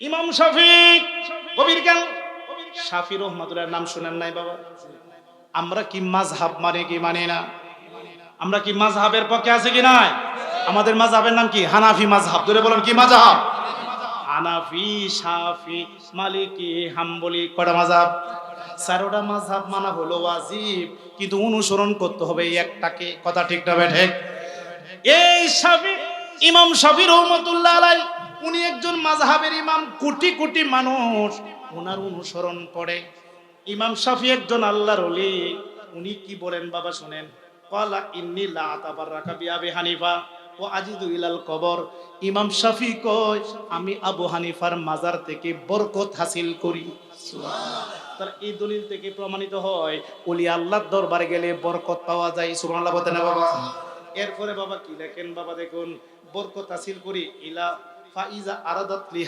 ইমাম শাফি কবির কেন শাফি রহমাতুল্লাহর নাম শুনেন নাই বাবা। আমরা কি মাযহাব মানে কি মানে না? আমরা কি মাযহাবের পক্ষে আছে কি নাই? আমাদের মাযহাবের নাম কি? হানাফি মাযহাব। ধরে বলেন, কি মাযহাব? হানাফি, শাফি, মালিকি, হাম্বলি কটা মাযহাব? চারোটা মাযহাব মানা হলো ওয়াজিব, কিন্তু অনুসরণ করতে হবে একটাকে। কথা ঠিক না ঠিক? এই শাফি ইমাম শাফি রহমতুল্লাহ আলাই উনি একজন মাযহাবের ইমাম কোটি কোটি মানুষ। ওনার অনুসরণ করে ইমাম শাফি একজন আল্লাহর ওলি। উনি কি বলেন বাবা শুনেন। কলা ইন্নি লা আতাবাররাকা বিআবি হানিফা ও আজিদু ইলাল কবর। ইমাম শাফি কয় আমি আবু হানিফার মাজার থেকে বরকত হাসিল করি। তাহলে এই দলিল থেকে প্রমাণিত হয় ওলি আল্লাহর দরবারে গেলে বরকত পাওয়া যায়। সুবহানাল্লাহ বলতে না বাবা? এরপরে বাবা কি লেখেন? বাবা দেখুন বরকত হাসিল করি, ইলা ফাইজা আরাদাত লি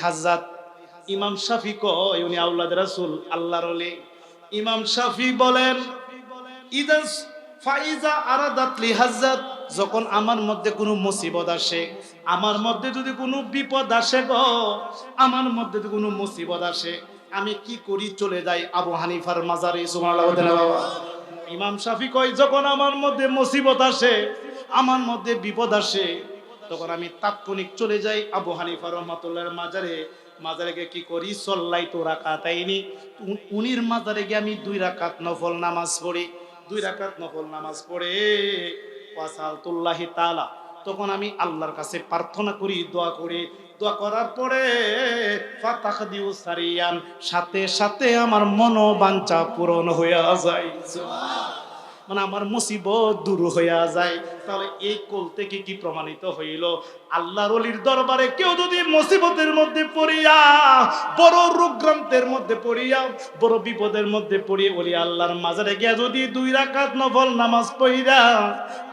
ইমাম শাফি কয়, উনি আউলাদ রাসূল, আল্লাহর ওলি। ইমাম শাফি বলেন ইদাস ফাইজা আরাদাত লি যখন আমার মধ্যে কোনো মুসিবত আসে, আমার মধ্যে যদি কোনো বিপদ আসে গো, আমার মধ্যে যদি কোনো মুসিবত আসে, আমি কি করি চলে যাই আবু হানিফার মাজারে? সুবহানাল্লাহ বাবা। ইমাম শাফি কয়, যখন আমার মধ্যে মুসিবত আসে, আমার মধ্যে বিপদ আসে তখন আমি তাৎক্ষণিক চলে যাই আবু হানিফা রহমাতুল্লাহর মাজারে। মাজারে গিয়ে কি করি? সল্লাই তো রাকাতাইনি উ- উনির মাজারে গিয়ে আমি দুই রাকাত নফল নামাজ পড়ি। দুই রাকাত নফল নামাজ পড়ে, ওয়াসালতুল্লাহি তাআলা। তখন আমি আল্লাহর কাছে প্রার্থনা করি, দোয়া করি। দোয়া করার পরে সাথে সাথে আমার মনোবাঞ্ছা পূরণ হইয়া যায়। মানে আমার মুসিবত দূর হইয়া যায়। তাহলে এই কোল থেকে কি প্রমাণিত হইল? আল্লাহর অলির দরবারে কেউ যদি মুসিবতের মধ্যে পড়িয়া, বড় রোগগ্রান্তের মধ্যে পড়িয়া, বড় বিপদের মধ্যে পড়িয়ে বলি আল্লাহর মাজারে গিয়া যদি দুই রাকাত নফল নামাজ পড়িয়া,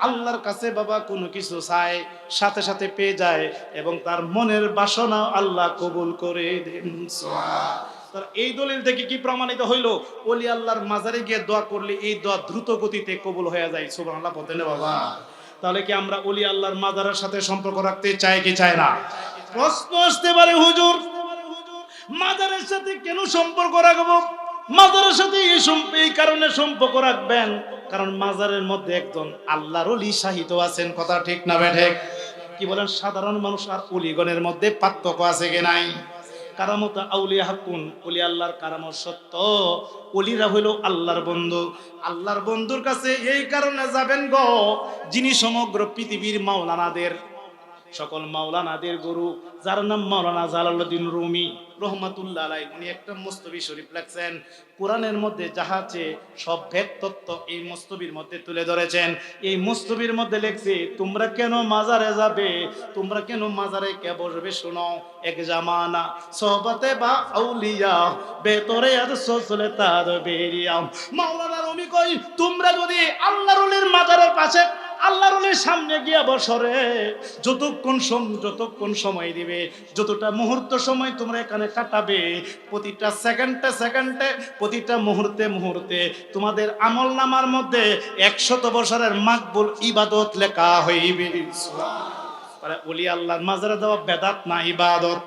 আল্লাহর কাছে বাবা কোনো কিছু চায়, সাথে সাথে পেয়ে যায় এবং তার মনের বাসনা আল্লাহ কবুল করে দেন। তার এই দলিল থেকে কি প্রমাণিত হইল? ওলি আল্লাহর মাজারে গিয়ে দোয়া করলে এই দোয়া দ্রুত গতিতে কবুল হয়ে যায়। সুবহানাল্লাহ, বলতে না বাবা। তাহলে কি আমরা ওলি আল্লাহর মাজারের সাথে সম্পর্ক রাখতে চাই কি চাই না? প্রশ্ন আসতে পারে, হুজুর। মাজারের সাথে কেন সম্পর্ক রাখব? মাজারের সাথে এই কারণে সম্পর্ক রাখবেন। কারণ মাজারের মধ্যে একজন আল্লাহর অলি শাহিত আছেন, কথা ঠিক না বেঠে কি বলেন, সাধারণ মানুষ আর অলিগণের মধ্যে পার্থক্য আছে কি নাই? কারামত আউলিয়া হাকুন অলি আল্লাহর কারামত সত্য। অলিরা হইল আল্লাহর বন্ধু। আল্লাহর বন্ধুর কাছে এই কারণে যাবেন গো, যিনি সমগ্র পৃথিবীর মাওলানাদের সকল মাওলানাদের গুরু, যার নাম মাওলানা জালালউদ্দিন রুমি, রহমাতুল্লাহ আলাই উনি একটা মুস্তবি শরীফ লেখছেন। কোরআনের মধ্যে যাহা আছে, সব ভেদ তত্ত্ব এই মুস্তবির মধ্যে তুলে ধরেছেন। এই মুস্তবির মধ্যে লেখছে, তোমরা কেন মাজারে যাবে? তোমরা কেন মাজারে কে বসবে শোনো? এক জামানা সহবতে বা আউলিয়া বেতরে আর সসলে তার বেরিয়া। মাওলানা রুমি কই তোমরা যদি আল্লাহর ওলির মাজারের পাশে আল্লাহর সামনে গিয়া বসরে, যতক্ষণ সম- যতক্ষণ সময় দিবে, যতটা মুহূর্ত সময় তোমরা এখানে কাটাবে, প্রতিটা সেকেন্ডে সেকেন্ডে, প্রতিটা মুহূর্তে মুহূর্তে তোমাদের আমল নামার মধ্যে একশত বছরের মাকবুল ইবাদত লেখা হইবে। ওলি আল্লাহর মাজারে দেওয়া বেদাত না ইবাদত।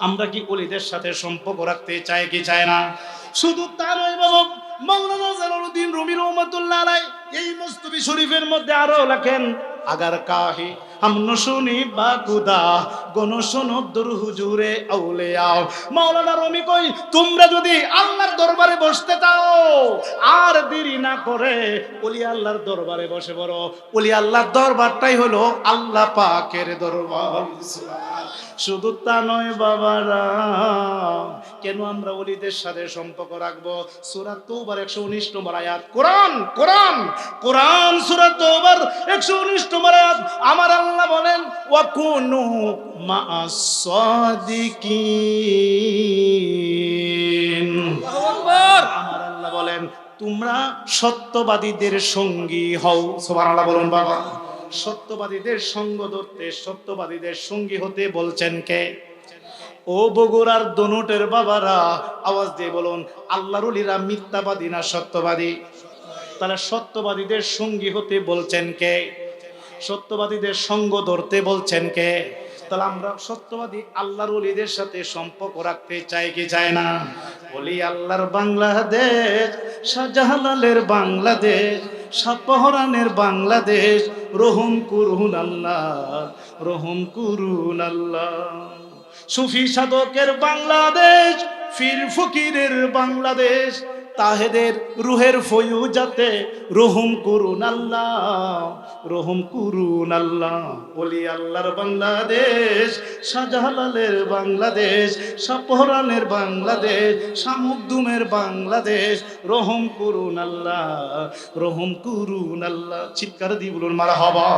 আমরা কি অলিদের সাথে সম্পর্ক রাখতে চাই কি চায় না? শুধু তা নয় বাবা মাওলানা জালালউদ্দিন রুমি রহমাতুল্লাহ এই মুস্তফি শরীফের মধ্যে আরও লেখেন আগার কাহি হাম শুনি বা কুদা গণ হুজুরে আউলিয়াও মাওলানা রুমি কই, তোমরা যদি আল্লাহর দরবারে বসতে চাও, আর দেরি না করে ওলি আল্লাহর দরবারে বসে বড় ওলি আল্লাহর দরবারটাই হলো আল্লাহ পাকের দরবার। শুধু তা নয় বাবারা, কেন আমরা ওলিদের সাথে সম্পর্ক রাখব? সুরাত তৌবার একশো উনিশ নম্বর আয়াত। কোরআন কোরআন কোরআন সুরাত তৌবার একশো উনিশ নম্বর আয়াত। আমার আল্লাহ বলেন ওয়াকুনু মা সাদিকিন আমার আল্লাহ বলেন তোমরা সত্যবাদীদের সঙ্গী হও। সুবহানাল্লাহ বলুন বাবা। সত্যবাদীদের সঙ্গ ধরতে সত্যবাদীদের সঙ্গী হতে বলছেন কে? ও বগুড়ার দনুটের বাবারা আওয়াজ দিয়ে বলুন আল্লাহর উলিরা মিথ্যাবাদী না সত্যবাদী? তাহলে সত্যবাদীদের সঙ্গী হতে বলছেন কে? সত্যবাদীদের সঙ্গ ধরতে বলছেন কে? তাহলে আমরা সত্যবাদী আল্লাহর ওলিদের সাথে সম্পর্ক রাখতে চাই কি চায় না? বলি আল্লাহর বাংলাদেশ শাহজাহালালের বাংলাদেশ সাপহরানের বাংলাদেশ, রহম করুন আল্লাহ, রহম করুন আল্লাহ। সুফি সাধকের বাংলাদেশ ফির ফকিরের বাংলাদেশ তাহেদের রুহের ফয়ু যাতে, রহম করুন আল্লাহ, রহম করুন আল্লাহ। বলি আল্লাহর বাংলাদেশ, শাহজালালের বাংলাদেশ সাপহরানের বাংলাদেশ, শামুকদুমের বাংলাদেশ, রহম করুন আল্লাহ, রহম করুন আল্লাহ। চিৎকার দিয়ে বলুন মারা হবা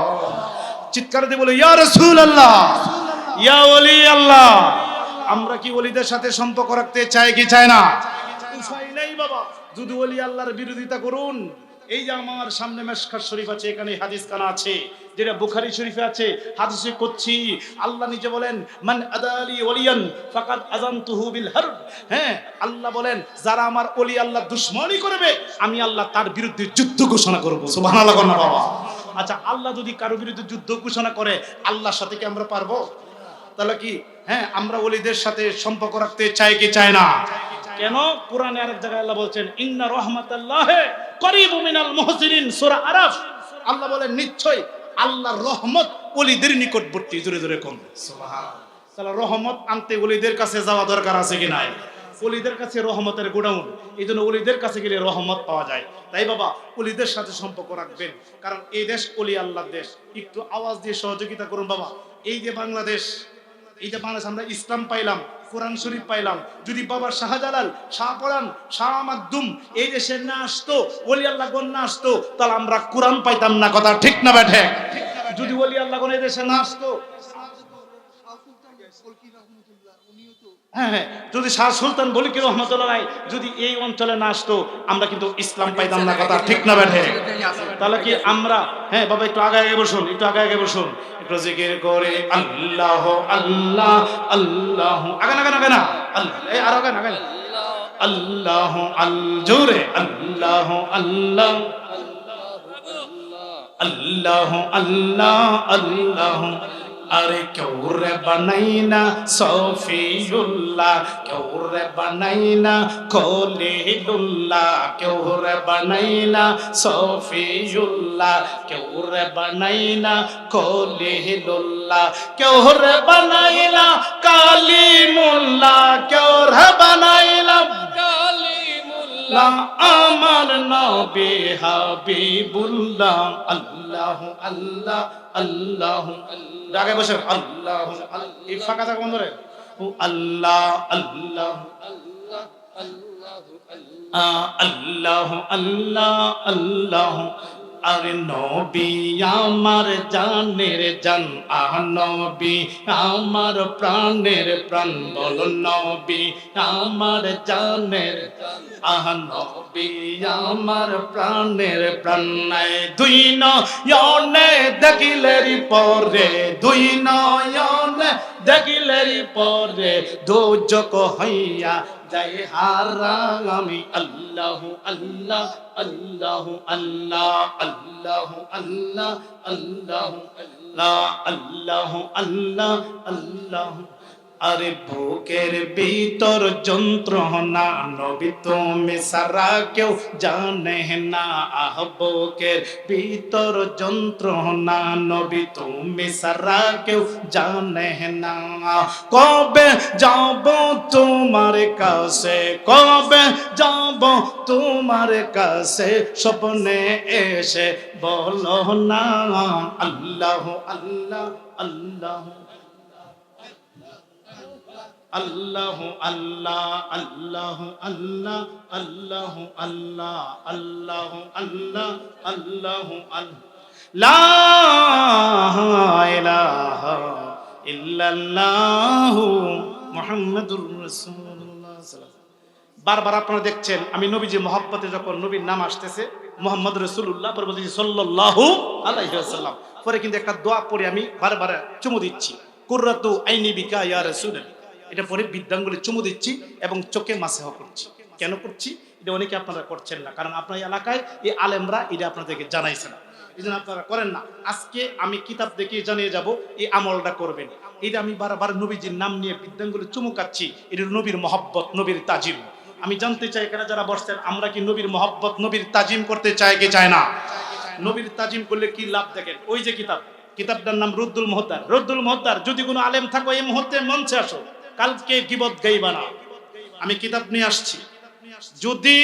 চিৎকার দিয়ে বলুন, ইয়া রসুল আল্লাহ ইয়া ওলি আল্লাহ। আমরা কি ওলিদের সাথে সম্পর্ক রাখতে চাই কি চাই না? বিরোধিতা করুন, এই যে আমার সামনে শরীফ আছে, এখানে হাদিস কানা আছে, যেটা বুখারী শরীফে আছে, হাদিসে করছি, আল্লাহ নিজে বলেন, মান আদালি ওলিয়ান, ফাকাদ হ্যাঁ আল্লাহ বলেন, যারা আমার ওলি আল্লাহ করবে, আমি আল্লাহ তার বিরুদ্ধে যুদ্ধ ঘোষণা করব। বাবা। আচ্ছা আল্লাহ যদি কারও বিরুদ্ধে যুদ্ধ ঘোষণা করে, আল্লাহর সাথে কি আমরা পারব? তাহলে কি? হ্যাঁ আমরা ওলিদের সাথে সম্পর্ক রাখতে চাই কি চাই না? কেন? কোরআনে আরেক জায়গায় আল্লাহ বলছেন ইন্না রহমাতাল্লাহ করিবু মিনাল মুহসিনিন সূরা আরাফ। আল্লাহ বলেন নিশ্চয় আল্লাহর রহমত ওলিদের নিকটবর্তী জোরে জোরে কোন তাহলে রহমত আনতে ওলিদের কাছে যাওয়া দরকার আছে কি নাই? ওলিদের কাছে রহমতের গোডাউন এই জন্য ওলিদের কাছে গেলে রহমত পাওয়া যায়। তাই বাবা ওলিদের সাথে সম্পর্ক রাখবেন কারণ এই দেশ ওলি আল্লাহর দেশ। একটু আওয়াজ দিয়ে সহযোগিতা করুন বাবা। এই যে বাংলাদেশ এই যে বাংলাদেশ আমরা ইসলাম পাইলাম কোরআন শরীফ পাইলাম। যদি বাবা শাহজালাল শাহপরান শাহ মাকদুম এই দেশে না আসতো, ওলি আল্লাহ না আসতো, তাহলে আমরা কোরআন পাইতাম না, কথা ঠিক না ব্যাঠে? যদি ওলি আল্লাহ এই দেশে না আসতো। হ্যাঁ হ্যাঁ যদি শাহ সুলতান বলি কি রহমতুল্লাহ যদি এই অঞ্চলে না আসতো, আমরা কিন্তু ইসলাম পাইতাম না, কথা ঠিক না ব্যাঠে? তাহলে কি আমরা হ্যাঁ বাবা, একটু আগে আগে বসুন, একটু আগে আগে বসুন। একটু জিকির করে, আল্লাহ আল্লাহ আল্লাহ, আগে না আগে না, আল্লাহ আর আগে না। আগে আল্লাহ আল, জোরে আল্লাহ আল্লাহ আল্লাহ আল্লাহ আল্লাহ আরে কেউ রে বানাই না, সফিউল্লাহ। কেউ রে বানাই না, খলিলুল্লাহ। কেউ রে বানাই না, সফিউল্লাহ। কেউ রে বানাই না, খলিলুল্লাহ। কেউ রে বানাই না, কালিমুল্লাহ। কেউ রে বানাই না আল্লাহ, আমার নবী হাবিবুল্লাহ। আল্লাহ আল্লাহ আল্লাহ আগে বসে আল্লাহ এই ফাঁকা থাকা বন্ধ রে ও আল্লাহ আল্লাহ আল্লাহ আল্লাহ আল্লাহ আল্লাহ আরে নবী আমার জানের জান, আহ নবী আমার প্রাণের প্রাণ, বল নবী আমার জানের আহ নবী আমার প্রাণের প্রাণ। দুই নয়নে দেখিলেরি পরে, দুই নয়নে দেখিলেরি পরে দোজক হইয়া যাই হারাম আমি আল্লাহ আল্লাহ আল্লাহ আল্লাহ আল্লাহ আল্লাহ আল্লাহ আল্লাহ আল্লাহ আল্লাহ আল্লাহ আরে বুকের ভিতর যন্ত্রণা, নবী তুমি সারা কেউ জানে না। আহ, বুকের ভিতর যন্ত্রণা, নবী তুমি সারা কেউ জানে না। কবে যাব তোমার কাছে, কবে যাব তোমার কাছে? স্বপ্নে এসে বলো না, আল্লাহ আল্লাহ আল্লাহ। আল্লাহ আল্লাহ আল্লাহ আল্লাহ আল্লাহ আল্লাহ আল্লাহ আল্লাহ আল্লাহ আল্লাহ। মুহাম্মাদুর রাসূলুল্লাহ বারবার আপনারা দেখছেন, আমি নবীজি মহব্বতে যখন নবীর নাম আসতেছে, মোহাম্মদ রসুল্লাহ পরে বলছি আলাইহি ওয়াসাল্লাম। পরে কিন্তু একটা দোয়া পড়ে আমি বারবার চুমু দিচ্ছি। কুররাতু আইনি বিকা ইয়া রাসূলুল্লাহ। এটা পরে বিদ্যাঙ্গুলি চুমু দিচ্ছি এবং চোখে মাসেহ করছি। কেন করছি? এটা অনেকে আপনারা করছেন না। কারণ আপনার এলাকায় এই আলেমরা এটা আপনাদেরকে জানাইছে না। এই জন্য আপনারা করেন না। আজকে আমি কিতাব দেখে জানিয়ে যাব, এই আমলটা করবেন। এটা আমি বারবার নবীজির নাম নিয়ে বিদ্যাঙ্গুলো চুমুকাচ্ছি এটা নবীর মহব্বত, নবীর তাজিম। আমি জানতে চাই, এখানে যারা বসছেন, আমরা কি নবীর মহব্বত, নবীর তাজিম করতে চাই কি চায় না? নবীর তাজিম করলে কি লাভ দেখেন? ওই যে কিতাব। কিতাবটার নাম রুদ্দুল মোহদ্দার। রুদ্দুল মোহদ্দার, যদি কোনো আলেম থাকো, এই মুহূর্তে মঞ্চে আসো। কালকে গিবত গাইবা না। আমি কিতাব নিয়ে আসছি। যদি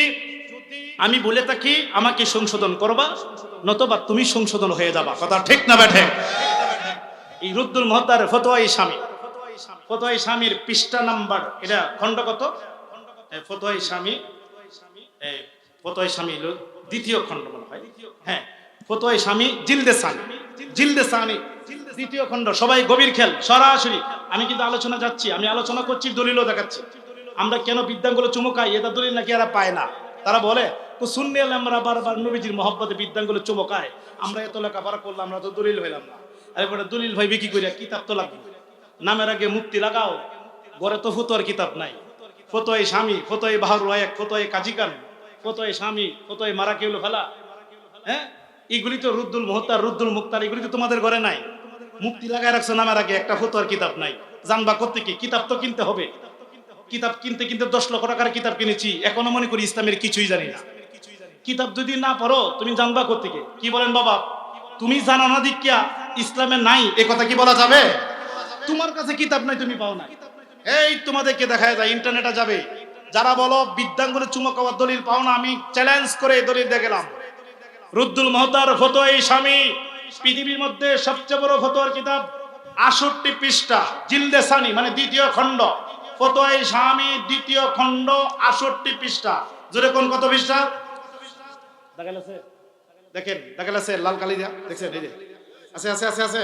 আমি বলে থাকি, আমাকে সংশোধন করবা, নতবা তুমি সংশোধন হয়ে যাবা। কথা ঠিক না ব্যাঠে? এই রুদ্দুল মহদ্দার ফতোয়াই স্বামী। ফতোয়াই স্বামীর পৃষ্ঠা নাম্বার, এটা খণ্ড কত? ফতোয়াই স্বামী ফতোয়াই স্বামী দ্বিতীয় খণ্ড মনে হয়। হ্যাঁ ফতোয়াই স্বামী জিলদে সানি। জিলদে সানি। দ্বিতীয় খণ্ড, সবাই গভীর খেল, সরাসরি। আমি কিন্তু আলোচনা যাচ্ছি, আমি আলোচনা করছি, দলিলও দেখাচ্ছি। আমরা কেন বিদ্যাঙ্গুলো চুমকাই এটা দলিল নাকি এরা পায় না? তারা বলে তো শুনলে আমরা বারবার নবীজির মহব্বতে বিদ্যাঙ্গুলো চুমকায় আমরা এত লেখাপড়া করলাম, আমরা তো দলিল হইলাম না। আরে বলে দলিল ভাই, বিক্রি করিয়া কিতাব তো লাগবে। নামের আগে মুক্তি লাগাও ঘরে তো ফুতোর কিতাব নাই। ফতোয় স্বামী ফতোয় বাহারু এক ফতোয় কাজিকান ফতোয় স্বামী ফতোয় মারা কেউলো ফেলা। হ্যাঁ? এগুলি তো রুদ্দুল মোহতার, রুদ্দুল মুক্তার, এগুলি তো তোমাদের ঘরে নাই। মুক্তি লাগায় রাখছো নামের আগে একটা ফতোয়ার কিতাব নাই। জানবা কি? কিতাব তো কিনতে হবে। কিতাব কিনতে কিনতে দশ লক্ষ টাকার কিতাব কিনেছি। এখনও মনে করি ইসলামের কিছুই জানি না। কিতাব যদি না পড়ো, তুমি জানবা করতে কি? বলেন বাবা? তুমি জানা না দিকিয়া ইসলামে নাই, এ কথা কি বলা যাবে? তোমার কাছে কিতাব নাই, তুমি পাও না এই তোমাদেরকে দেখায় যায়, ইন্টারনেটে যাবে। যারা বলো, বিদ্যাঙ্গনে চুমক হওয়ার দলিল পাও না, আমি চ্যালেঞ্জ করে এই দলিল দেখে গেলাম। রুদ্দুল মহতার ফতোয় স্বামী পৃথিবীর মধ্যে সবচেয়ে বড় ফতোয়ার কিতাব আষট্টি পৃষ্ঠা, জিলদে সানি মানে দ্বিতীয় খণ্ড। ফতোয় স্বামী দ্বিতীয় খণ্ড আষট্টি পৃষ্ঠা। জোরে কোন কত পৃষ্ঠা? দেখেন দেখা গেছে লাল কালি দিয়া, দেখছেন, এই যে। আছে আছে আছে আছে।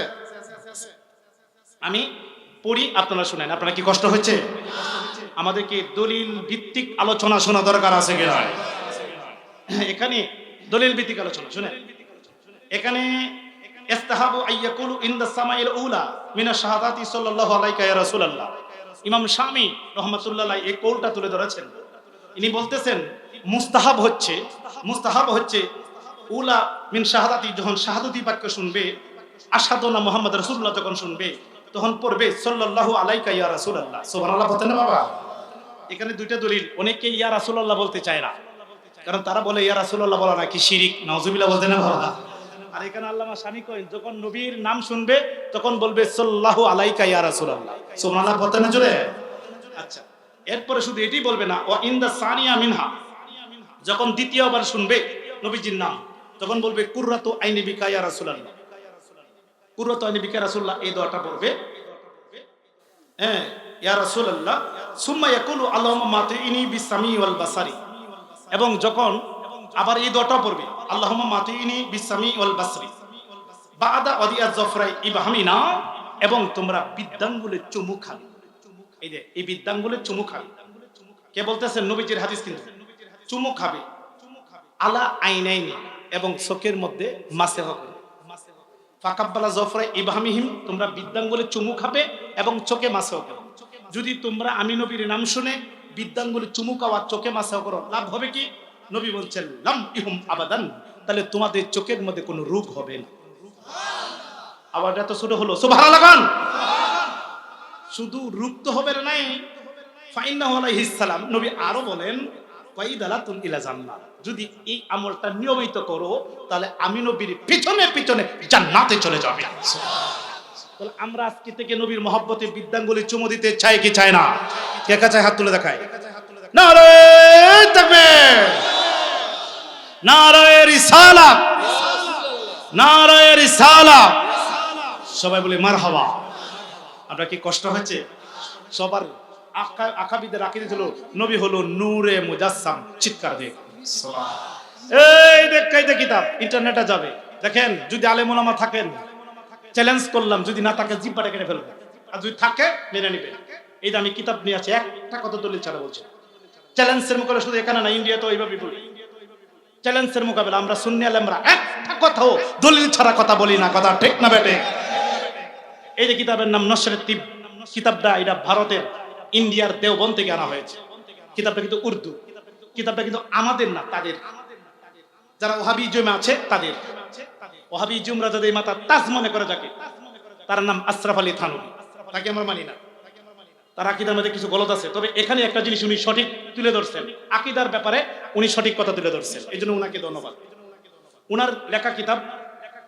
আমি পড়ি, আপনারা শুনেন, আপনারা কি কষ্ট হচ্ছে? আমাদেরকে দলিল ভিত্তিক আলোচনা শোনা দরকার আছে কিনা? এখানে দলিল ভিত্তিক আলোচনা, শুনেন। এখানে ইস্তাহাবু আইয়াকুলু সামাইল উলা মিনা শাহাদাতি সাল্লাল্লাহু ইয়া রাসূলুল্লাহ। ইমাম এই তুলে ধরেছেন। ইনি বলতেছেন, মুস্তাহাব হচ্ছে মুস্তাহাব হচ্ছে উলা মিন শাহাদাতি, যখন শাহাদতি বাক্য শুনবে মোহাম্মদ রাসূলুল্লাহ যখন শুনবে, তখন পড়বে, সাল্লাল্লাহু আলাইকা ইয়া রাসূলুল্লাহ। সুবহানাল্লাহ বলতেন না বাবা? এখানে দুইটা দলিল অনেকে ইয়া রাসূলুল্লাহ বলতে চায় না। কারণ তারা বলে, ইয়া রাসূলুল্লাহ বলা নাকি শিরিক নাউজুবিল্লাহ বলতে না বাবা? আর এখানে আল্লামা স্বামী কইন যখন নবীর নাম শুনবে, তখন বলবে সাল্লাল্লাহু আলাইকা ইয়া রাসূলুল্লাহ। সুবহানাল্লাহ না জোরে? আচ্ছা এরপরে শুধু এটাই বলবে না ও ইনদা সানিয়া মিনহা। যখন দ্বিতীয়বার শুনবে নবীজির নাম, তখন বলবে, কুররাতু আইনি বিকা ইয়া রাসূলুল্লাহ। কুররাতু আইনি বিকা রাসূলুল্লাহ, এই দোয়াটা পড়বে হ্যাঁ ইয়া রাসূলুল্লাহ, সুম্মা ইয়াকুলু আল্লাহুম্মা মাতিনি বিসামি ওয়াল বাসারি এবং যখন আবার এই দোয়াটা পড়বে আল্লাহুম্মা মাতিনি বিসামি ওয়াল বাসরি। বাদা অদিয়া জফরাই ইবাহামিনা, এবং তোমরা বিদ্যাঙ্গুলে চুমু খাবে। এই যে, এই বিদ্যাঙ্গুলে চুমু খাবে। কে বলতেছেন নবীজির হাদিস কিন্তু। চুমু খাবে। আলা আইনাইনি, এবং চোখের মধ্যে মাসে হবে। ফাকাব্বালা জফরা ইবাহামিহিম, তোমরা বিদ্যাঙ্গুলে চুমু খাবে, এবং চোখে মাসে হবে। যদি তোমরা আমি নবীর নাম শুনে বিদ্যাঙ্গুলে চুমু খাওয়া, চোখে মাসে করো লাভ হবে কি? নবী বলছেন, লাম ইহুম আবাদান তাহলে তোমাদের চোখের মধ্যে কোনো রোগ হবে না। আবার এত ছোট হলো, সুবহানাল্লাহ খান শুধু রূপ তো হবে না নাই। ফাইন্নাহু আলাইহিস সালাম, নবী আরও বলেন, ওয়াইদালাতুন ইলা জান্নাত যদি এই আমলটা নিয়মিত করো, তাহলে আমি নবীর পিছনে পিছনে জান্নাতে চলে যাবে। তাহলে আমরা আজকে থেকে নবীর মহব্বতে বিদ্যাঙ্গুলি চুমু দিতে চাই কি চায় না? কে কা চায় হাত তুলে দেখায়? নারে তাকবীর। সবাই বলে মারহাবা। আপনার কি কষ্ট হচ্ছে সবার আকা আকাবিদের আকিদে ছিল নবী হলো নূরে মুজাসসাম, চিৎকার দিয়ে। এই দেখ কাইদে কিতাব, ইন্টারনেটে যাবে। দেখেন, যদি আলেম ওলামা থাকেন চ্যালেঞ্জ করলাম, যদি না থাকে, জিব্বাটা কেটে ফেলবে। আর যদি থাকে, মেনে নিবে। এই যে আমি কিতাব নিয়ে আছি, একটা কত দলিল ছাড়া বলছি চ্যালেঞ্জের মোকাবেলা শুধু এখানে না ইন্ডিয়া তো এইভাবে বলি। চ্যালেঞ্জের মোকাবেলা, আমরা শুনি আলেমরা একটা কথাও দলিল ছাড়া কথা বলি না, কথা ঠিক না বেটে এই যে কিতাবের নাম নসরের তিব কিতাবটা এটা ভারতের ইন্ডিয়ার দেওবন থেকে আনা হয়েছে। কিতাবটা কিন্তু উর্দু, কিতাবটা কিন্তু আমাদের না, তাদের। যারা ওহাবি জমে আছে, তাদের। ওহাবি জুমরা যাদের মাতা তাজ মনে করে যাকে, তার নাম আশরাফ আলী থানবী তাকে আমরা মানি না। তার আকিদার মধ্যে কিছু গলত আছে। তবে এখানে একটা জিনিস উনি সঠিক তুলে ধরছেন। আকিদার ব্যাপারে উনি সঠিক কথা তুলে ধরছেন। এই জন্য উনাকে ধন্যবাদ। উনার লেখা কিতাব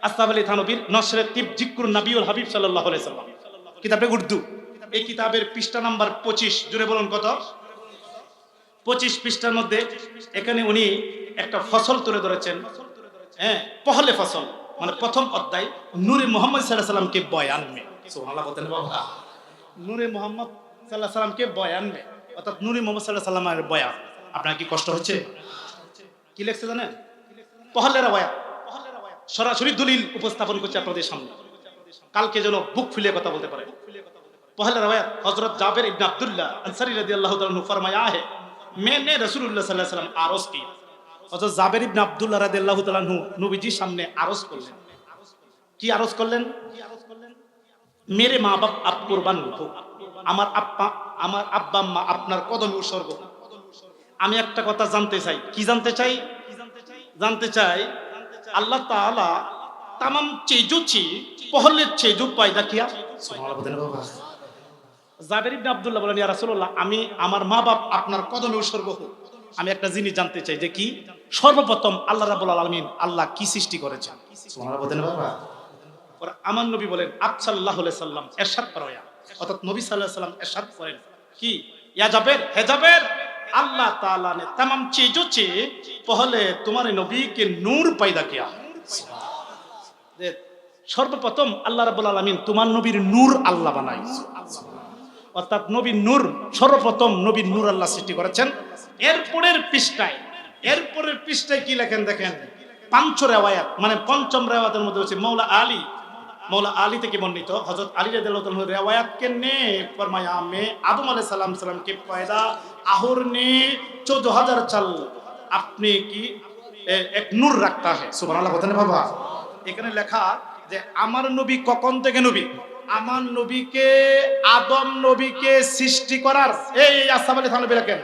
আস্তাব আলী থানবীর নসরে তিব জিক্কুর নাবিউল হাবিব সাল্লাহ সাল্লাম কিতাবে উর্দু। এই কিতাবের পৃষ্ঠা নাম্বার পঁচিশ। জুড়ে বলুন কত? পঁচিশ পৃষ্ঠার মধ্যে এখানে উনি একটা ফসল তুলে ধরেছেন। হ্যাঁ পহলে ফসল। মানে প্রথম অধ্যায় নূরে মোহাম্মদ সাল্লাহ সাল্লামকে বলতেন বাবা। নূরে মোহাম্মদ সাল্লাহ সাল্লামকে বয়ান অর্থাৎ নুরি মোহাম্মদ সাল্লাহ সাল্লামের বয়ান। আপনার কি কষ্ট হচ্ছে? কি লেখছে জানেন? পহলেরা বয়ান। সরাসরি দলিল উপস্থাপন করছে আপনাদের সামনে। কালকে যেন বুক ফুলিয়ে কথা বলতে পারে। পহলা রওয়ায়াত হযরত জাবের ইবনে আব্দুল্লাহ আনসারী রাদিয়াল্লাহু তাআলা নু ফরমায়া হে मैंने রাসূলুল্লাহ সাল্লাল্লাহু সাল্লাম ওয়াসাল্লাম কি? হযরত জাবের ইবনে আব্দুল্লাহ রাদিয়াল্লাহু তাআলা নু নবীজির সামনে আরজ করলেন। কি আরজ করলেন? মেরে মা বাপ আপ কুরবান হো আমার আপা আমার আব্বা আম্মা আপনার কদমে উৎসর্গ। আমি একটা কথা জানতে চাই। কি জানতে চাই? জানতে চাই আল্লাহ তাআলা তামাম চেজুচি পহলের চেজু পায়দা কিয়া? জাবের ইবনে আব্দুল্লাহ বলেন ইয়া রাসূলুল্লাহ আমি আমার মা বাপ আপনার কদমে উৎসর্গ হোক। আমি একটা জিনিস জানতে চাই যে কি? সর্বপ্রথম আল্লাহ রাব্বুল আলামিন আল্লাহ কি সৃষ্টি করেছেন? সুবহানাল্লাহ বলেন বাবা আমার নবী বলেন আফসাল্লাহ সাল্লাম এরশাদ করায়া অর্থাৎ নবী সাল্লাল্লাহু আলাইহি সাল্লাম ইরশাদ করেন কি ইয়া জাবের হে জাবের अल्लाह ताला ने तमाम चीजों से पहले तुम्हारे नबी के नूर पैदा किया যে সর্বপ্রথম আল্লাহ রাব্বুল আলামিন তোমার নবীর নূর আল্লাহ বানাইছে অর্থাৎ নবীর নূর সর্বপ্রথম নবীর নূর আল্লাহ সৃষ্টি করেছেন এরপরের পৃষ্ঠায় এরপরের পৃষ্ঠায় কি লেখেন দেখেন পাঞ্চ রেওয়ায়াত মানে পঞ্চম রেওয়ায়াতের মধ্যে হচ্ছে মৌলা আলী মৌলা আলী থেকে বর্ণিত। হজরত আলী রাদিয়াল্লাহু রেওয়ায়াত কে নে ফরমায়া আদম আলাইহিস সালাম সালাম কে পয়দা আহর নে 14000 চাল। আপনি কি এক নূর রাখতা হ্যায় সুবহানাল্লাহ বলেন বাবা। এখানে লেখা যে, আমার নবী কখন থেকে নবী? আমার নবীকে, আদম নবীকে সৃষ্টি করার এই আসাম আলী থানবী রাখেন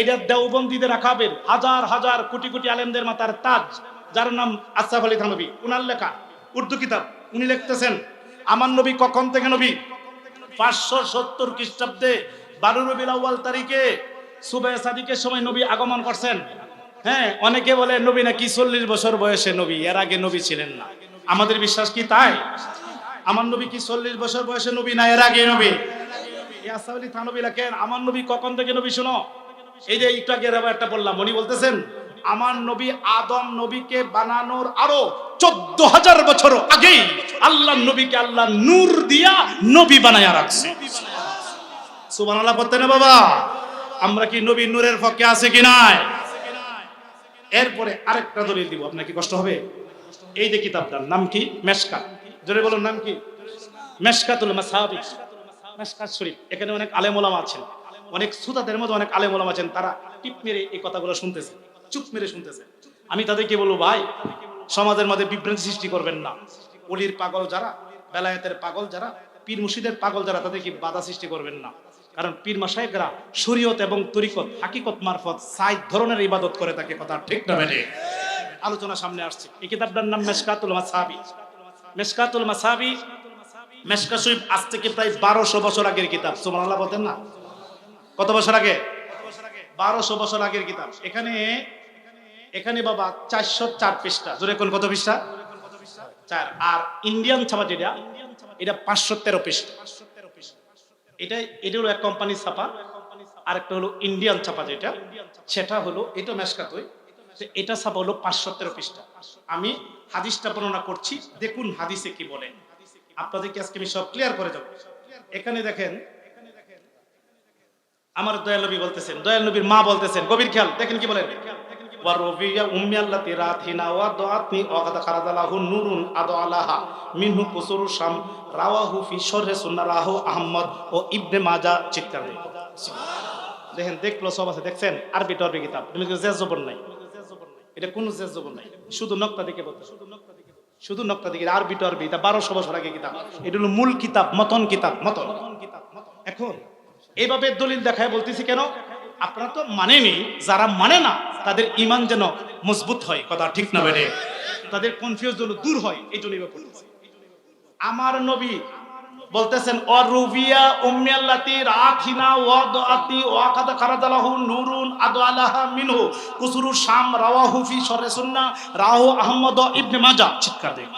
এটা দেওবন্দিদের রাখাবেন হাজার হাজার কোটি কোটি আলেমদের মাতার তাজ, যার নাম আসাফ আলী থানবী। উনার লেখা, উর্দু কিতাব। উনি লিখতেছেন, আমার নবী কখন থেকে নবী? পাঁচশো সত্তর খ্রিস্টাব্দে বারো আউ্বাল তারিখে সুবে সাদিকের সময় নবী আগমন করছেন। হ্যাঁ অনেকে বলে নবী নাকি চল্লিশ বছর বয়সে নবী, এর আগে নবী ছিলেন না। আমাদের বিশ্বাস কি তাই? আমার নবী কি চল্লিশ বছর বয়সে নবী না এর আগে নবী? আলী থানবী লেখেন, আমার নবী কখন থেকে নবী শুনো? এই যে একটু আগে একটা বললাম, উনি বলতেছেন আমার নবী আদম নবীকে বানানোর আরও চোদ্দ হাজার বছর আগেই আল্লাহ নবীকে আল্লাহ নূর দিয়া নবী বানায়া রাখছে। সুবহানাল্লাহ বলতে না বাবা? আমরা কি নবী নূরের পক্ষে আছে কি নাই? এরপরে আরেকটা দলিল দিব, আপনার কি কষ্ট হবে? এই যে কিতাবটার নাম কি? মেশকা। জোরে বলুন, নাম কি? মেশকাতুল মাসাবি। মেশকাত শরীফ। এখানে অনেক আলেম ওলামা আছেন। অনেক সুতাদের মধ্যে অনেক আলেম ওলামা আছেন, তারা টিপ মেরে এই কথাগুলো শুনতেছে। চুপ মেরে শুনতেছে। আমি তাদেরকে বলব, ভাই, সমাজের মধ্যে বিভ্রান্তি সৃষ্টি করবেন না। অলির পাগল যারা, বেলায়েতের পাগল যারা, পীর মুর্শিদের পাগল যারা, তাদেরকে বাধা সৃষ্টি করবেন না। কারণ পীর মাসায়েকরা শরীয়ত এবং তরিকত, হাকিকত মারফত সাইদ ধরনের ইবাদত করে থাকে, কথা ঠিক না বেটে আলোচনা সামনে আসছে। এই কিতাবটার নাম মেশকাতুল মাসাবি। মেশকাতুল মাসাবি, মেশকা শরীফ আজ থেকে প্রায় বারোশো বছর আগের কিতাব। সুবহানাল্লাহ বলতেন না? কত বছর আগে? বারোশো বছর আগের কিতাব। এখানে এখানে বাবা চারশো চার পৃষ্ঠা। জোরে কোন কত পৃষ্ঠা? চার। আর ইন্ডিয়ান ছাপা যেটা, এটা পাঁচশো তেরো পৃষ্ঠা। এটা এটা হলো এক কোম্পানির ছাপা আর একটা হলো ইন্ডিয়ান ছাপা যেটা, সেটা হলো, এটা মেশকাতই এটা ছাপা হলো পাঁচশো তেরো পৃষ্ঠা। আমি হাদিসটা বর্ণনা করছি, দেখুন হাদিসে কি বলে। আপনাদেরকে আজকে আমি সব ক্লিয়ার করে যাব এখানে দেখেন, আমার দয়াল নবী বলতেছেন দয়াল নবীর মা বলতেছেন, গভীর খেয়াল, দেখেন কি বলেন। ওয়ারবিয়া উম্মি আল্লাতি রাথিনা ওয়া দুআতনি ওয়াকাদ খারাজালাহু নূরুন আদু আলাহা মিনহু কুসুরু শাম রাওয়াহু ফি শরহে সুন্নাহ রাহু আহমদ ও ইবনে মাজা চিৎকার দিয়ে। দেখেন দেখল সব আছে দেখছেন? আরবি টরবি কিতাব। তুমি জেজ জবর নাই। এটা কোনো জেজ জবর নাই। শুধু নক্তা দিকে বলতে শুধু নক্তা দিকে শুধু নক্তা দিকে আরবি টরবি এটা বারোশো বছর আগে কিতাব। এটা হলো মূল কিতাব মতন কিতাব মতন। এখন এইভাবে দলিল দেখায় বলতেছি কেন? আপনারা তো মানেনি যারা মানে না তাদের ইমান যেন মজবুত হয়। কথা ঠিক না বেড়ে তাদের কনফিউজ যেন দূর হয় এই জন্য আমার নবী বলতেছেন ও রুবিয়া উম্মিয়াল্লাতি রাথিনা ওয়াদাতি ওয়াকাদ খারাজালাহু নূরুন আদওয়ালাহা মিনহু। কুসুরু শাম রাওয়াহু ফি শরহ সুন্নাহ। রাহু আহমদ ইবনে মাজাহ চিৎকার দেন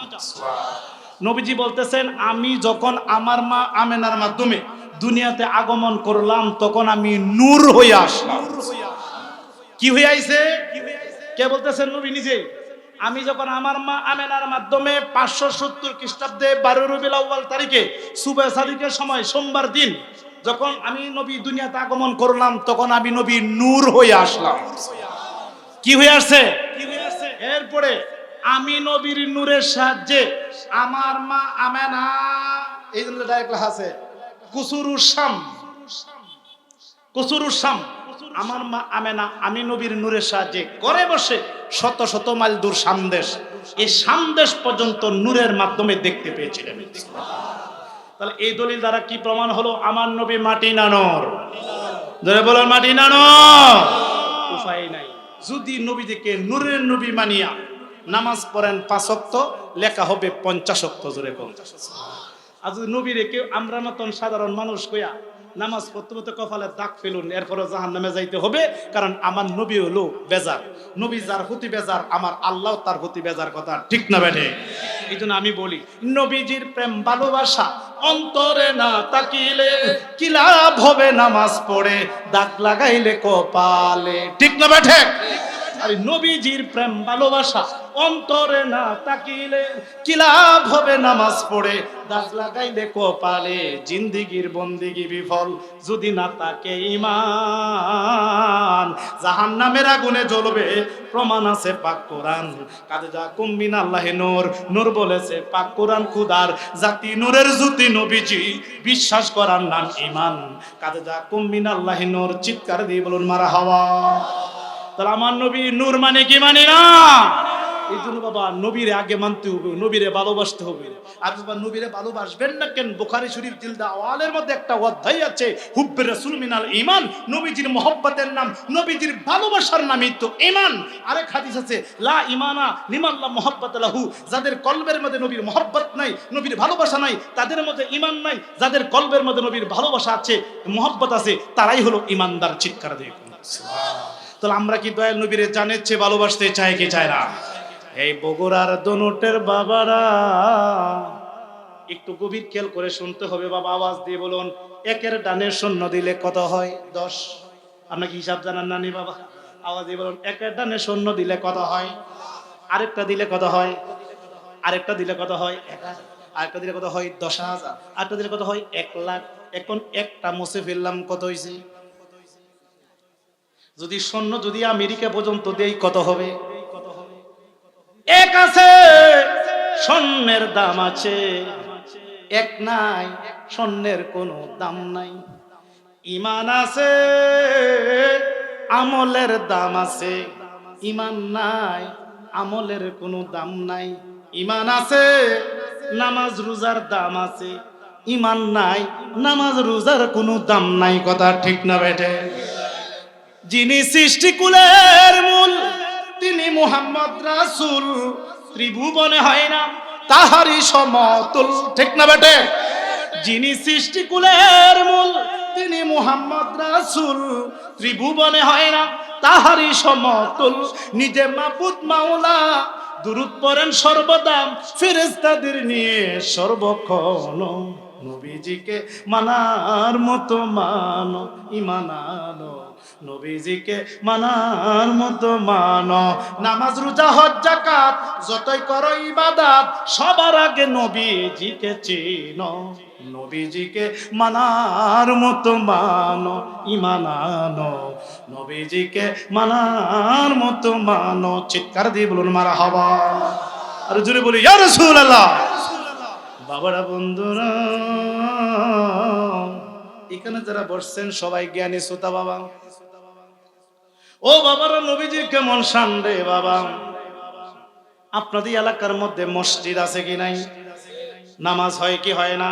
নবীজি বলতেছেন আমি যখন আমার মা আমেনার মাধ্যমে দুনিয়াতে আগমন করলাম, তখন আমি নূর হয়ে আসলাম। কি হয়ে আইছে? কে বলতেছেন নবী নিজে? আমি যখন আমার মা আমেনার মাধ্যমে পাঁচশো সত্তর খ্রিস্টাব্দে বারো রবিল আউ্বাল তারিখে সুবে সাদিকের সময়, সোমবার দিন, যখন আমি নবী দুনিয়াতে আগমন করলাম, তখন আমি নবী নূর হয়ে আসলাম। কি হয়ে আসছে? এরপরে আমি নবীর নূরের সাহায্যে আমার মা আমেনা, এই জন্য ডাইরেক্ট আছে আমার মা আমেনা আমি নবীর নূরের সাহায্যে করে বসে শত শত মাইল দূর সামদেশ এই সামদেশ পর্যন্ত নূরের মাধ্যমে দেখতে পেয়েছিলেন। তাহলে এই দলিল দ্বারা কি প্রমাণ হলো? আমার নবী মাটি নানর ধরে বলেন মাটি নানর উপায় নাই। যদি নবীদেরকে নূরের নবী মানিয়া নামাজ পড়েন পাঁচক্ত লেখা হবে পঞ্চাশক্ত জোরে পঞ্চাশ আর যদি নবীরে কেউ আমরা মতন সাধারণ মানুষ কইয়া নামাজ পড়তে পড়তে কপালে দাগ ফেলুন এরপরে জাহান নামে যাইতে হবে, কারণ আমার নবী হলো বেজার। নবী যার হতি বেজার, আমার আল্লাহ তার হতি বেজার কথা ঠিক না বেঠে? এই জন্য আমি বলি, নবীজির প্রেম ভালোবাসা অন্তরে না তাকিলে কি লাভ হবে নামাজ পড়ে? দাগ লাগাইলে কপালে, ঠিক না বেঠে? আরে নবীজির প্রেম ভালোবাসা অন্তরে না তাকিলে কি লাভ হবে নামাজ পড়ে? দাগ লাগাইলে কপালে জিন্দিগির বন্দিগি বিফল, যদি না তাকে ইমান জাহান নামের আগুনে জ্বলবে, প্রমাণ আছে পাক কোরআন। কাজে যা কুম্বিন আল্লাহে নূর নূর বলেছে পাক কোরআন খুদার। জাতি নূরের জ্যোতি নবীজি, বিশ্বাস করার নাম ইমান কাজে যা কুম্বিন আল্লাহে নূর, চিৎকার দিয়ে বলুন, মারা হাওয়া। তাহলে আমার নবী নূর মানে কি মানে না? এই জন্য বাবা, নবীরে আগে মানতে হবে, নবীরে ভালোবাসতে হবে। আর বাবা, নবীরে ভালোবাসবেন না কেন? শরীফ জিলদা মধ্যে একটা অধ্যায় আছে মিনাল নবীজির মহব্বতের নাম, নবীজির ভালোবাসার নামই তো আরেক হাদিস আছে, লা মুহাব্বত লাহু। যাদের কলবের মধ্যে নবীর মহব্বত নাই, নবীর ভালোবাসা নাই, তাদের মধ্যে ঈমান নাই, যাদের কলবের মধ্যে নবীর ভালোবাসা আছে, মহব্বত আছে, তারাই হলো ঈমানদার। চিৎকার দিয়ে তাহলে আমরা কি দয়াল নবীরে জানের চেয়ে ভালোবাসতে চাই কি চায় না? এই বগুড়ার দনুটের বাবারা, একটু গভীর খেয়াল করে শুনতে হবে বাবা, আওয়াজ দিয়ে বলুন, একের ডানের শূন্য দিলে কত হয়? দশ। আপনার কি হিসাব জানান নানি বাবা? আওয়াজ দিয়ে বলুন, একের ডানে শূন্য দিলে কত হয়? আরেকটা দিলে কত হয়? আরেকটা দিলে কত হয়? এক হাজার। আরেকটা দিলে কত হয়? দশ হাজার। আরেকটা দিলে কত হয়? এক লাখ। এখন একটা মুছে ফেললাম, কত হয়েছে যদি সৈন্য যদি আমেরিকা পর্যন্ত দেই কত হবে? এক আছে। স্বর্ণের দাম আছে। এক নাই স্বর্ণের কোনো দাম নাই। ইমান আছে আমলের দাম আছে। ইমান নাই আমলের কোনো দাম নাই। ইমান আছে নামাজ রোজার দাম আছে। ইমান নাই নামাজ রোজার কোনো দাম নাই। কথা ঠিক না বেটে যিনি সৃষ্টিকুলের মূল, তিনি মুহাম্মদ রাসূল। ত্রিভুবনে হয় না, তাহারই সমতুল। ঠিক না বেটে? যিনি সৃষ্টিকুলের মূল, তিনি মুহাম্মদ রাসূল। ত্রিভুবনে হয় না, তাহারই সমতুল। নিজে মাবুদ মাওলা, দুরুদ পড়েন সর্বদা। ফেরেশতাদের নিয়ে সর্বক্ষণ নবীজিকে মানার মতো মানো ইমানানো নবীজিকে মানার মতো মানো। নামাজ, রোজা, হজ জাকাত যতই করো ইবাদাত, সবার আগে নবীজিকে চিনো। নবীজিকে মানার মতো মানো ইমানানো নবীজিকে মানার মতো মানো। চিৎকার দিয়ে বলুন মারা হবা আর জুড়ে বলি, ইয়া রাসূলুল্লাহ। বাবারা, বন্ধুরা এখানে যারা বসছেন, সবাই জ্ঞানী শ্রোতা বাবা। ও বাবারা, নবীজি কেমন শান রে বাবা। আপনাদের এলাকার মধ্যে মসজিদ আছে কি নাই? নামাজ হয় কি হয় না?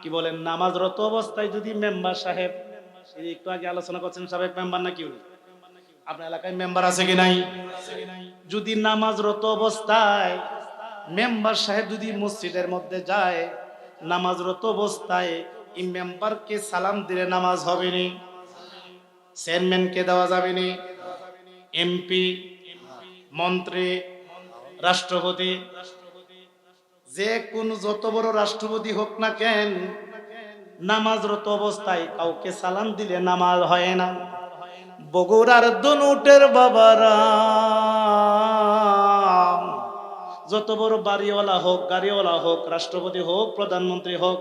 কি বলেন, নামাজরত অবস্থায় যদি মেম্বার সাহেব একটু আগে আলোচনা করছেন, সাবেক মেম্বার নাকি উনি? আপনার এলাকায় মেম্বার আছে কি নাই? যদি নামাজরত অবস্থায় মেম্বার সাহেব যদি মসজিদের মধ্যে যায়, নামাজরত অবস্থায় মেম্বারকে সালাম দিলে নামাজ হবে নি চেয়ারম্যানকে দেওয়া যাবে নি এমপি মন্ত্রী, রাষ্ট্রপতি, যে কোন যত বড় রাষ্ট্রপতি হোক না কেন, নামাজরত অবস্থায় কাউকে সালাম দিলে নামাজ হয় না। বগুড়ার দনুটের বাবারা, যত বড় বাড়িওয়ালা হোক, গাড়িওয়ালা হোক, রাষ্ট্রপতি হোক, প্রধানমন্ত্রী হোক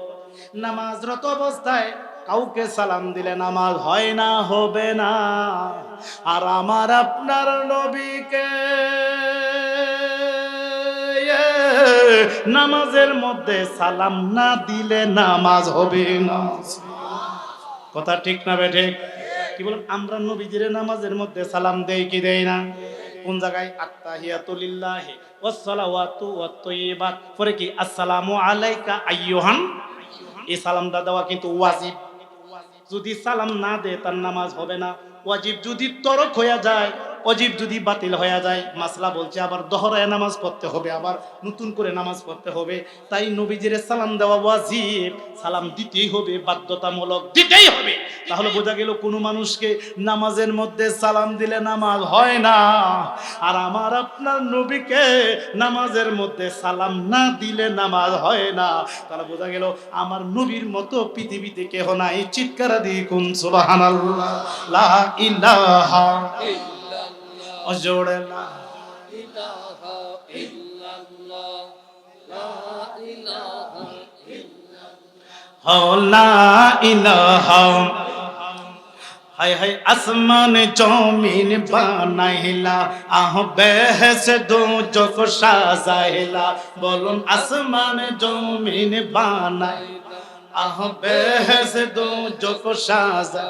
নামাজরত অবস্থায় কাউকে সালাম দিলে নামাজ হয় না, হবে না। আর আমার আপনার নবীকে নামাজের মধ্যে সালাম না দিলে নামাজ হবে না। কথা ঠিক না বেঠে কি বলেন, আমরা নবীজির নামাজের মধ্যে সালাম দেই কি দেই না? কোন জায়গায়? আত্তাহিয়াতু লিল্লাহি ওয়াসসালাওয়াতু ওয়াত-তাইয়্যিবাত পরে কি? আসসালামু আলাইকা আইয়ুহান এই সালামটা দেওয়া কিন্তু ওয়াজিব। যদি সালাম না দেয়, তার নামাজ হবে না। ওয়াজিব যদি তরক হয়ে যায় অজীব যদি বাতিল হয়ে যায়, মাসলা বলছে, আবার দহরায় নামাজ পড়তে হবে, আবার নতুন করে নামাজ পড়তে হবে। তাই নবীজির সালাম দেওয়া ওয়াজিব। সালাম দিতেই হবে, বাধ্যতামূলক দিতেই হবে। তাহলে বোঝা গেল কোনো মানুষকে নামাজের মধ্যে সালাম দিলে নামাজ হয় না। আর আমার আপনার নবীকে নামাজের মধ্যে সালাম না দিলে নামাজ হয় না। তাহলে বোঝা গেল আমার নবীর মতো পৃথিবীতে কেহ নাই। চিৎকার দিয়ে কোন সুবহানাল্লাহ লা ইলাহা অজোড়ে লা হলা ইলাহা। হায় হায় আসমান জমিন বানাইলা, আহ বেহেস দো চোখ সাজাইলা। বলুন আসমান জমিন বানাই আহ বেহেস দো চোখ সাজা